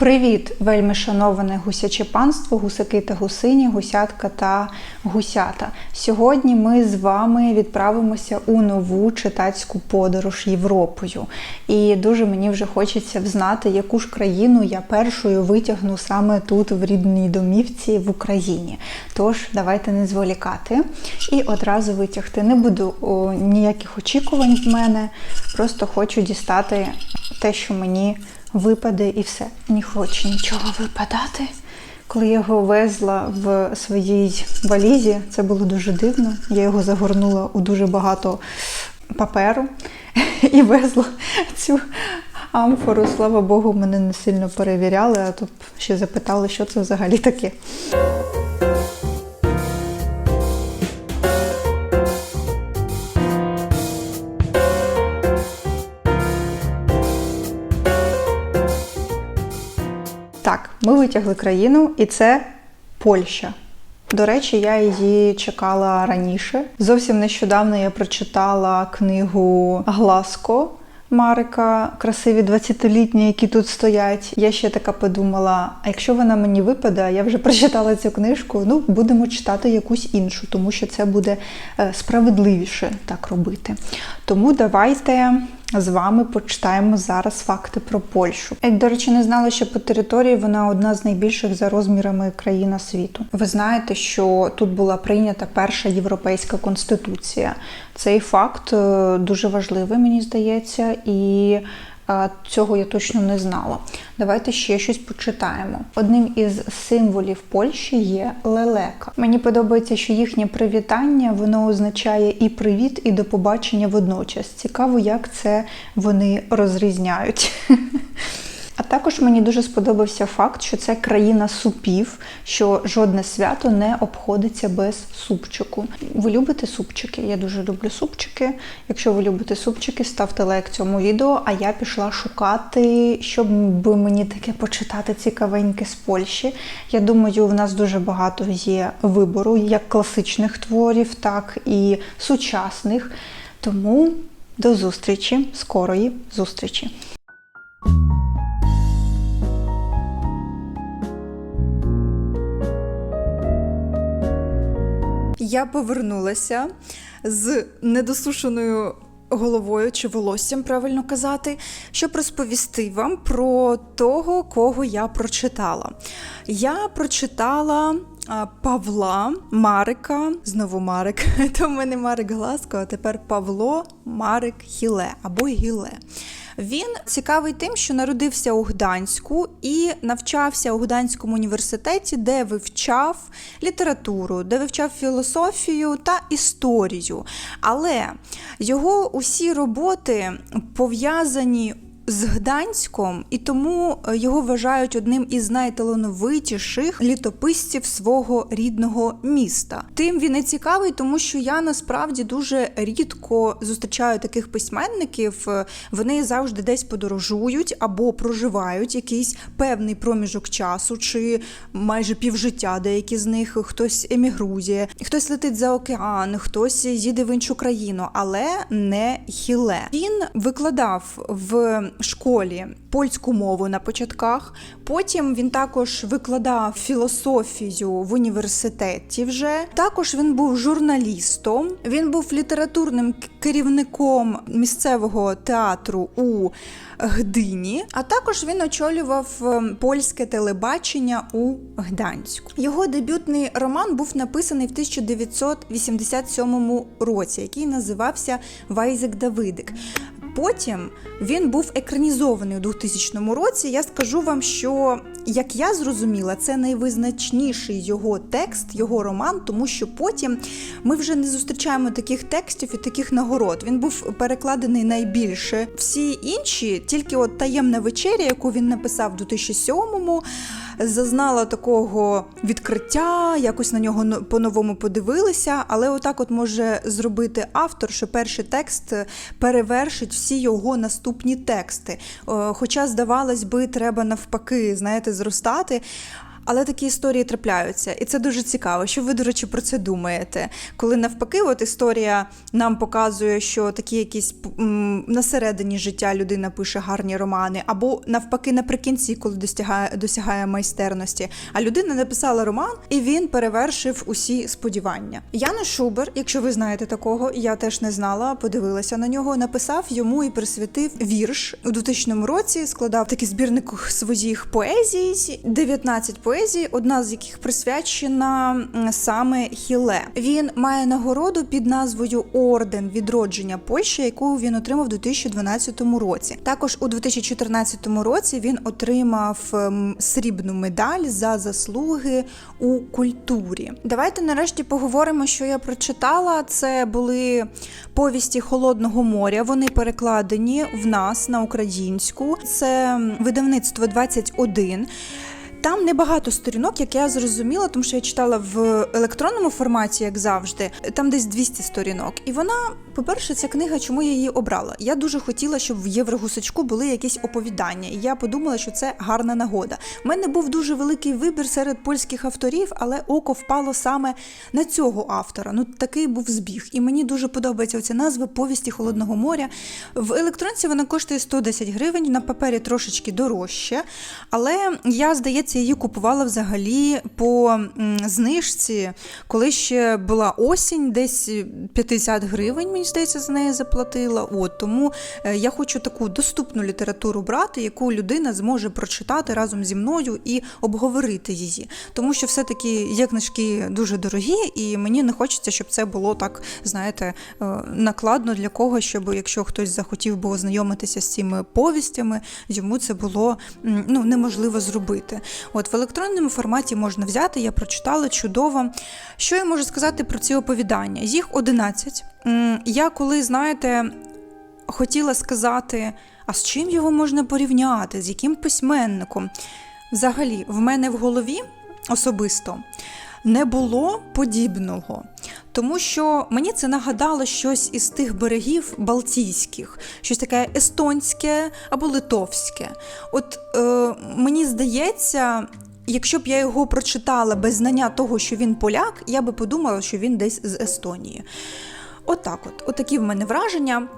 Привіт, вельми шановане гусяче панство, гусаки та гусині, гусятка та гусята. Сьогодні ми з вами відправимося у нову читацьку подорож Європою. І дуже мені вже хочеться взнати, яку ж країну я першою витягну саме тут, в рідній домівці в Україні. Тож, давайте не зволікати і одразу витягти. Не буду о, ніяких очікувань в мене, просто хочу дістати те, що мені випаде і все. Не хоче нічого випадати. Коли я його везла в своїй валізі, це було дуже дивно. Я його загорнула у дуже багато паперу і везла цю амфору. Слава Богу, мене не сильно перевіряли, а то ще запитали, що це взагалі таке. Ми витягли країну, і це Польща. До речі, я її чекала раніше. Зовсім нещодавно я прочитала книгу Гласко Марика, красиві 20-літні, які тут стоять. Я ще така подумала: а якщо вона мені випаде, я вже прочитала цю книжку, ну будемо читати якусь іншу, тому що це буде е, справедливіше так робити. Тому давайте з вами почитаємо зараз факти про Польщу. Як, до речі, не знала, що по території вона одна з найбільших за розмірами країна світу. Ви знаєте, що тут була прийнята перша європейська конституція. Цей факт е, дуже важливий, мені здається, і цього я точно не знала. Давайте ще щось почитаємо. Одним із символів Польщі є лелека. Мені подобається, що їхнє привітання воно означає і привіт, і до побачення водночас. Цікаво, як це вони розрізняють. А також мені дуже сподобався факт, що це країна супів, що жодне свято не обходиться без супчику. Ви любите супчики? Я дуже люблю супчики. Якщо ви любите супчики, ставте лайк цьому відео. А я пішла шукати, щоб би мені таке почитати цікавеньке з Польщі. Я думаю, в нас дуже багато є вибору, як класичних творів, так і сучасних. Тому до зустрічі, скорої зустрічі! Я повернулася з недосушеною головою чи волоссям, правильно казати, щоб розповісти вам про того, кого я прочитала. Я прочитала Павла Марика, знову Марик, то в мене Марик Гласко, а тепер Павло Марик Хіле або Гіле. Він цікавий тим, що народився у Гданську і навчався у Гданському університеті, де вивчав літературу, де вивчав філософію та історію. Але його усі роботи пов'язані з Гданськом, і тому е, його вважають одним із найталановитіших літописців свого рідного міста. Тим він і цікавий, тому що я насправді дуже рідко зустрічаю таких письменників. Е, Вони завжди десь подорожують або проживають якийсь певний проміжок часу, чи майже півжиття. Деякі з них хтось емігрує, хтось летить за океан, хтось їде в іншу країну, але не хіле. Він викладав в школі польську мову на початках. Потім він також викладав філософію в університеті. Вже також він був журналістом. Він був літературним керівником місцевого театру у Гдині. А також він очолював ем, польське телебачення у Гданську. Його дебютний роман був написаний в 1987 році, який називався Вайзек Давидик. Потім він був екранізований у 2000 році. Я скажу вам, що як я зрозуміла, це найвизначніший його текст, його роман, тому що потім ми вже не зустрічаємо таких текстів і таких нагород. Він був перекладений найбільше. Всі інші, тільки от таємна вечеря, яку він написав у 2007-му, зазнала такого відкриття, якось на нього но- по-новому подивилися. Але отак от може зробити автор, що перший текст перевершить всі його наступні тексти. Е, Хоча, здавалось би, треба навпаки, знаєте, зростати. Але такі історії трапляються, і це дуже цікаво. Що ви, до речі, про це думаєте? Коли навпаки, от історія нам показує, що такі якісь м, на середині життя людина пише гарні романи, або навпаки, наприкінці, коли досягає, досягає майстерності. А людина написала роман, і він перевершив усі сподівання. Янус Шубер, якщо ви знаєте такого, я теж не знала, подивилася на нього. Написав йому і присвятив вірш у 2000 році. Складав такий збірник своїх поезій, 19 поезій, одна з яких присвячена саме Хіле. Він має нагороду під назвою Орден відродження Польщі, яку він отримав у 2012 році. Також у 2014 році він отримав срібну медаль за заслуги у культурі. Давайте нарешті поговоримо, що я прочитала. Це були повісті Холодного моря. Вони перекладені в нас на українську. Це видавництво 21. Там небагато сторінок, як я зрозуміла, тому що я читала в електронному форматі, як завжди. Там десь 200 сторінок. І вона, по-перше, ця книга, чому я її обрала? Я дуже хотіла, щоб в Єврогусачку були якісь оповідання, і я подумала, що це гарна нагода. У мене був дуже великий вибір серед польських авторів, але око впало саме на цього автора. Ну такий був збіг. І мені дуже подобається оця назва повісті Холодного моря. В електронці вона коштує 110 гривень, на папері трошечки дорожче. Але я, здається, її купувала взагалі по знижці, коли ще була осінь, десь 50 гривень, мені здається, за неї заплатила. От тому е, я хочу таку доступну літературу брати, яку людина зможе прочитати разом зі мною і обговорити її. Тому що все-таки є книжки дуже дорогі, і мені не хочеться, щоб це було так, знаєте, е, накладно для когось, щоб якщо хтось захотів би ознайомитися з цими повістями, йому це було ну, неможливо зробити. От в електронному форматі можна взяти, я прочитала чудово. Що я можу сказати про ці оповідання? Їх 11. Я коли, знаєте, хотіла сказати, а з чим його можна порівняти, з яким письменником? Взагалі, в мене в голові особисто не було подібного. Тому що мені це нагадало щось із тих берегів Балтійських, щось таке естонське або литовське. От е, мені здається, якщо б я його прочитала без знання того, що він поляк, я би подумала, що він десь з Естонії. Отак от, от такі в мене враження.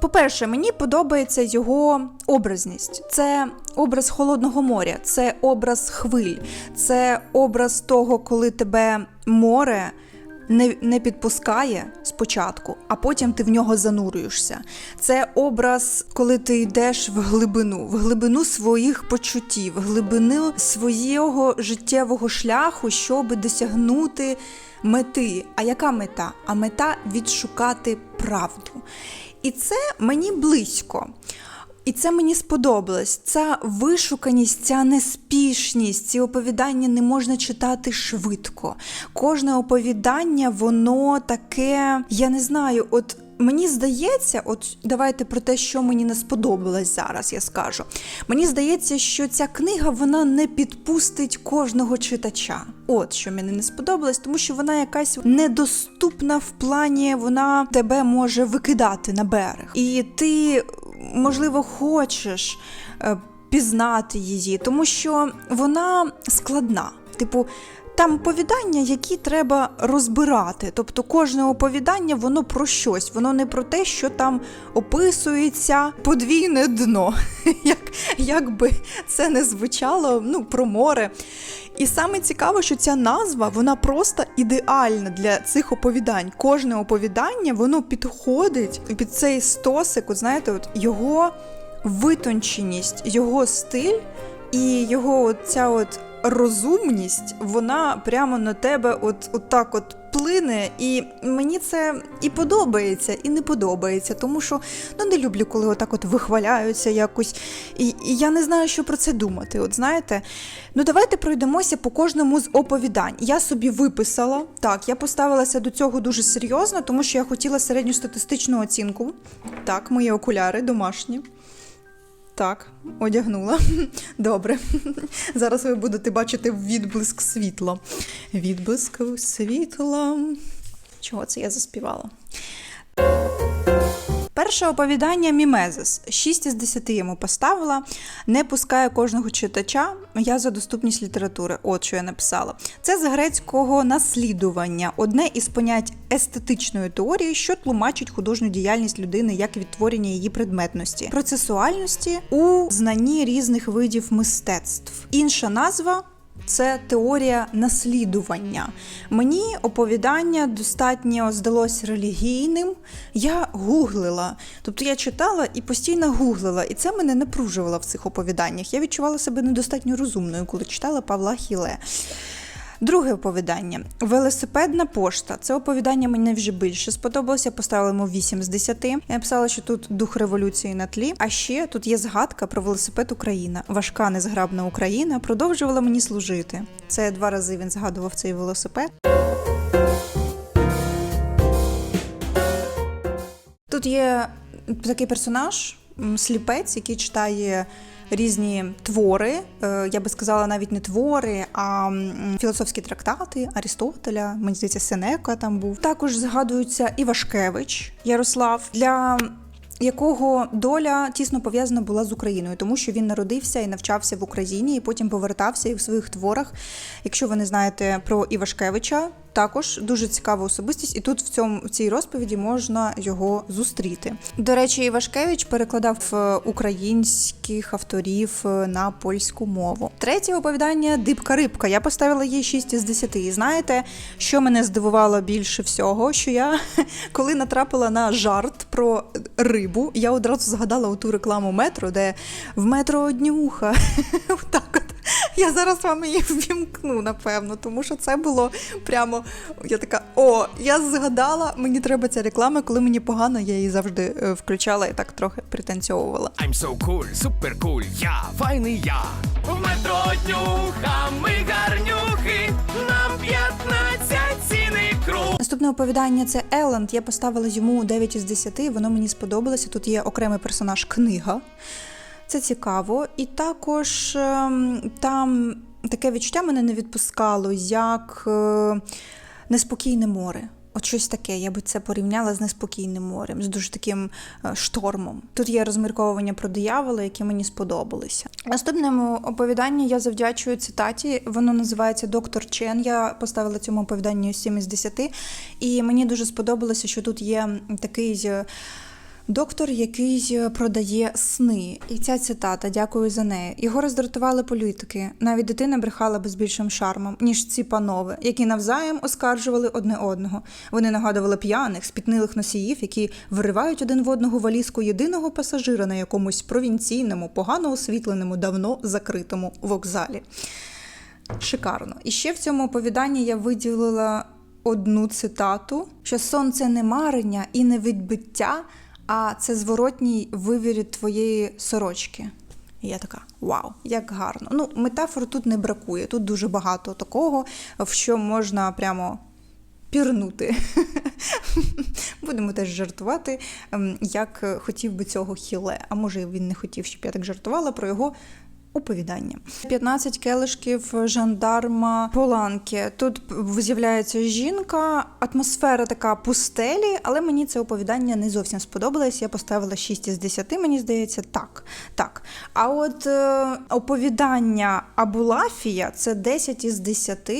По-перше, мені подобається його образність. Це образ холодного моря, це образ хвиль, це образ того, коли тебе море не, не підпускає спочатку, а потім ти в нього занурюєшся. Це образ, коли ти йдеш в глибину, в глибину своїх почуттів, в глибину свого життєвого шляху, щоб досягнути мети. А яка мета? А мета відшукати правду. І це мені близько. І це мені сподобалось. Ця вишуканість, ця неспішність, ці оповідання не можна читати швидко. Кожне оповідання, воно таке, я не знаю, от. Мені здається, от давайте про те, що мені не сподобалось зараз, я скажу. Мені здається, що ця книга вона не підпустить кожного читача. От що мені не сподобалось, тому що вона якась недоступна в плані, вона тебе може викидати на берег. І ти, можливо, хочеш е, пізнати її, тому що вона складна. Типу, там оповідання, які треба розбирати. Тобто кожне оповідання воно про щось, воно не про те, що там описується подвійне дно. Як, як би це не звучало, ну, про море. І саме цікаво, що ця назва вона просто ідеальна для цих оповідань. Кожне оповідання воно підходить під цей стосик, от знаєте, от його витонченість, його стиль і його ця от розумність, вона прямо на тебе от, от так от плине. І мені це і подобається, і не подобається, тому що ну не люблю, коли отак от вихваляються якось. І, і я не знаю, що про це думати. От знаєте, ну давайте пройдемося по кожному з оповідань. Я собі виписала. Так, я поставилася до цього дуже серйозно, тому що я хотіла середньостатистичну оцінку. Так, мої окуляри домашні. Так, одягнула. Добре. Зараз ви будете бачити відблиск світла. Відблиск світла. Чого це я заспівала? Перше оповідання Мімезис. 6 із 10 йому поставила. Не пускає кожного читача. Я за доступність літератури. От що я написала. Це з грецького наслідування, одне із понять естетичної теорії, що тлумачить художню діяльність людини як відтворення її предметності, процесуальності у знанні різних видів мистецтв. Інша назва це теорія наслідування. Мені оповідання достатньо здалось релігійним. Я гуглила. Тобто я читала і постійно гуглила, і це мене напружувало в цих оповіданнях. Я відчувала себе недостатньо розумною, коли читала Павла Хіле. Друге оповідання велосипедна пошта. Це оповідання мені вже більше сподобалося. Поставила йому 8 з 10. Я написала, що тут дух революції на тлі. А ще тут є згадка про велосипед Україна. Важка незграбна Україна продовжувала мені служити. Це два рази він згадував цей велосипед. Тут є такий персонаж, сліпець, який читає різні твори. Е, Я би сказала, навіть не твори, а філософські трактати Арістотеля. Мені здається, Сенека там був. Також згадується Івашкевич Ярослав, для якого доля тісно пов'язана була з Україною, тому що він народився і навчався в Україні, і потім повертався і в своїх творах. Якщо ви не знаєте про Івашкевича, також дуже цікава особистість, і тут в цьому в цій розповіді можна його зустріти. До речі, Івашкевич перекладав е, українських авторів е, на польську мову. Третє оповідання Дибка рибка. Я поставила їй 6 із 10. І знаєте, що мене здивувало більше всього? Що я коли натрапила на жарт про рибу, я одразу згадала оту рекламу метро, де в метро одні вуха. Отак от. Я зараз вам її ввімкну, напевно, тому що це було прямо. Я така: о, я згадала, мені треба ця реклама, коли мені погано, я її завжди е, включала і так трохи пританцьовувала. I'm so cool, супер куль, я файний я. В метро днюха, ми гарнюхи, нам 15 ціни круг. Наступне оповідання це Еланд. Я поставила йому 9 із 10, воно мені сподобалося. Тут є окремий персонаж книга. Це цікаво. І також ем, там таке відчуття мене не відпускало, як е, неспокійне море. От щось таке, я би це порівняла з неспокійним морем, з дуже таким е, штормом. Тут є розмірковування про диявола, які мені сподобалися. Наступному оповіданні я завдячую цитаті. Воно називається Доктор Чен. Я поставила цьому оповіданню 7 із 10. І мені дуже сподобалося, що тут є такий. Доктор, який е, продає сни, і ця цитата, дякую за неї. Його роздратували політики. Навіть дитина брехала би з більшим шармом, ніж ці панове, які навзаєм оскаржували одне одного. Вони нагадували п'яних, спітнилих носіїв, які виривають один в одного валізку єдиного пасажира на якомусь провінційному, погано освітленому, давно закритому вокзалі. Шикарно. І ще в цьому оповіданні я виділила одну цитату: що сон це не марення і не відбиття, а це зворотній вивір твоєї сорочки. І я така: вау, як гарно. Ну, метафор тут не бракує. Тут дуже багато такого, в що можна прямо пірнути. Будемо теж жартувати, ем, як хотів би цього хіле. А може він не хотів, щоб я так жартувала про його оповідання. 15 келишків жандарма Поланки. Тут з'являється жінка, атмосфера така пустелі, але мені це оповідання не зовсім сподобалось. Я поставила 6 із 10, мені здається, так. так. А от е, оповідання Абулафія це 10 із 10.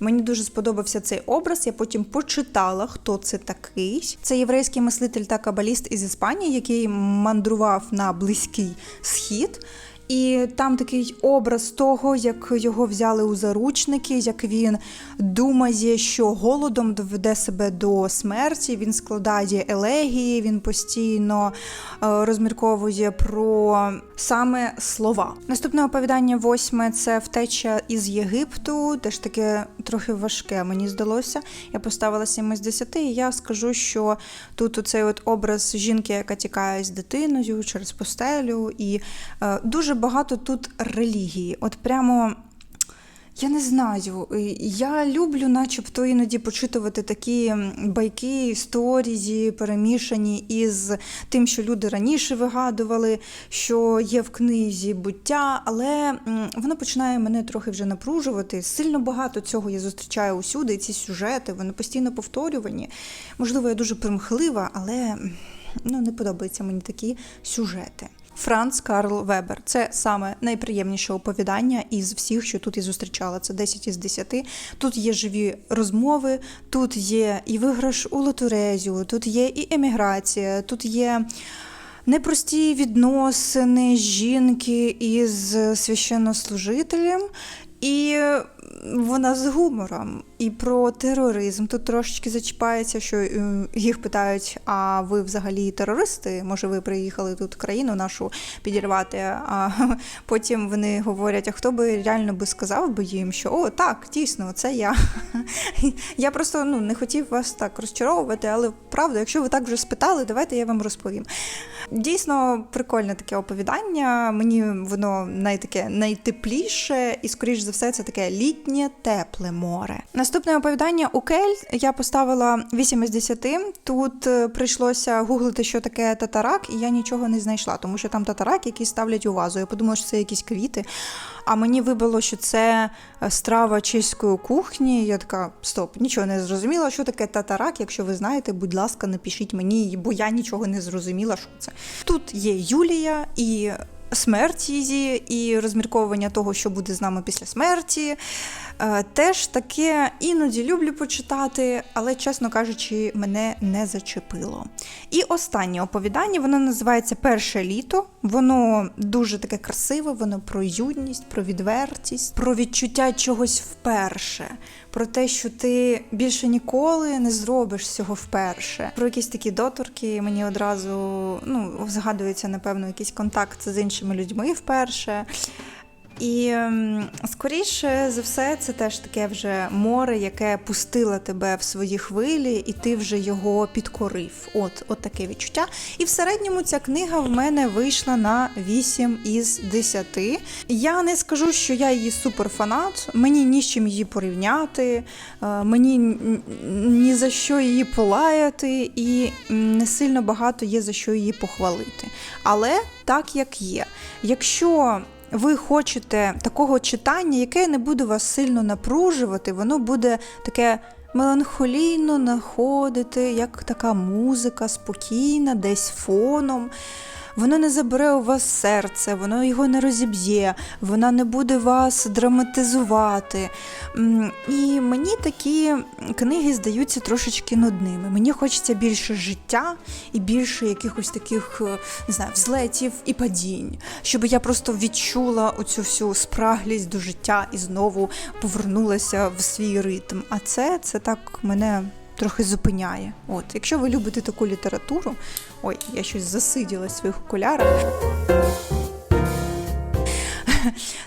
Мені дуже сподобався цей образ. Я потім почитала, хто це такий. Це єврейський мислитель та кабаліст із Іспанії, який мандрував на близький схід. І там такий образ того, як його взяли у заручники, як він думає, що голодом доведе себе до смерті. Він складає елегії, він постійно е, розмірковує про саме слова. Наступне оповідання восьме це втеча із Єгипту. Теж таке трохи важке, мені здалося. Я поставила 7 з 10, і я скажу, що тут оцей от образ жінки, яка тікає з дитиною через постелю, і е, дуже багато тут релігії. От прямо. Я не знаю. Я люблю, начебто, іноді почитувати такі байки, історії, перемішані із тим, що люди раніше вигадували, що є в книзі буття, але воно починає мене трохи вже напружувати. Сильно багато цього я зустрічаю усюди, ці сюжети, вони постійно повторювані. Можливо, я дуже примхлива, але. ну, не подобаються мені такі сюжети. Франц Карл Вебер. Це саме найприємніше оповідання із всіх, що тут і зустрічала. Це 10 із 10. Тут є живі розмови, тут є і виграш у лотурезю, тут є і еміграція, тут є непрості відносини жінки із священнослужителем. І вона з гумором і про тероризм. Тут трошечки зачіпається, що е, їх питають: а ви взагалі терористи? Може, ви приїхали тут країну нашу підірвати? А потім вони говорять: а хто би реально би сказав би їм, що о, так, дійсно, це я. Я просто ну, не хотів вас так розчаровувати, але правда, якщо ви так вже спитали, давайте я вам розповім. Дійсно, прикольне таке оповідання. Мені воно найтаке найтепліше, і, скоріш за все, це таке літнє тепле море. Наступне оповідання у Кель я поставила 8 із 10. Тут е, прийшлося гуглити, що таке татарак, і я нічого не знайшла, тому що там татарак, який ставлять у вазу. Я подумала, що це якісь квіти. А мені вибило, що це страва чеської кухні. Я така, стоп, нічого не зрозуміла, що таке татарак. Якщо ви знаєте, будь ласка, напишіть мені, бо я нічого не зрозуміла, що це. Тут є Юлія і смерть її, і розмірковування того, що буде з нами після смерті. Е, Теж таке іноді люблю почитати, але, чесно кажучи, мене не зачепило. І останнє оповідання, воно називається Перше літо. Воно дуже таке красиве, воно про юність, про відвертість, про відчуття чогось вперше, про те, що ти більше ніколи не зробиш цього вперше. Про якісь такі доторки мені одразу ну, згадується, напевно, якийсь контакт з іншими людьми вперше. І ем, скоріше за все, це теж таке вже море, яке пустило тебе в свої хвилі, і ти вже його підкорив. От, от таке відчуття. І в середньому ця книга в мене вийшла на 8 із 10. Я не скажу, що я її суперфанат, мені ні з чим її порівняти, е, мені ні за що її полаяти, і не сильно багато є за що її похвалити. Але так як є. Якщо ви хочете такого читання, яке не буде вас сильно напружувати, воно буде таке меланхолійно находити, як така музика спокійна, десь фоном. Воно не забере у вас серце, воно його не розіб'є, вона не буде вас драматизувати. І мені такі книги здаються трошечки нудними. Мені хочеться більше життя і більше якихось таких е, не знаю, взлетів і падінь, щоб я просто відчула оцю всю спраглість до життя і знову повернулася в свій ритм. А це, це так мене трохи зупиняє. От, якщо ви любите таку літературу, ой, я щось засиділа в своїх окулярах,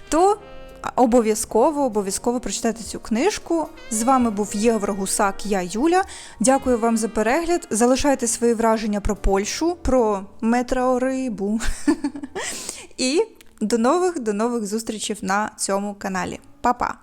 то обов'язково, обов'язково прочитайте цю книжку. З вами був Євро Гусак, я Юля. Дякую вам за перегляд. Залишайте свої враження про Польщу, про метеорибу. І до нових, до нових зустрічей на цьому каналі. Па-па!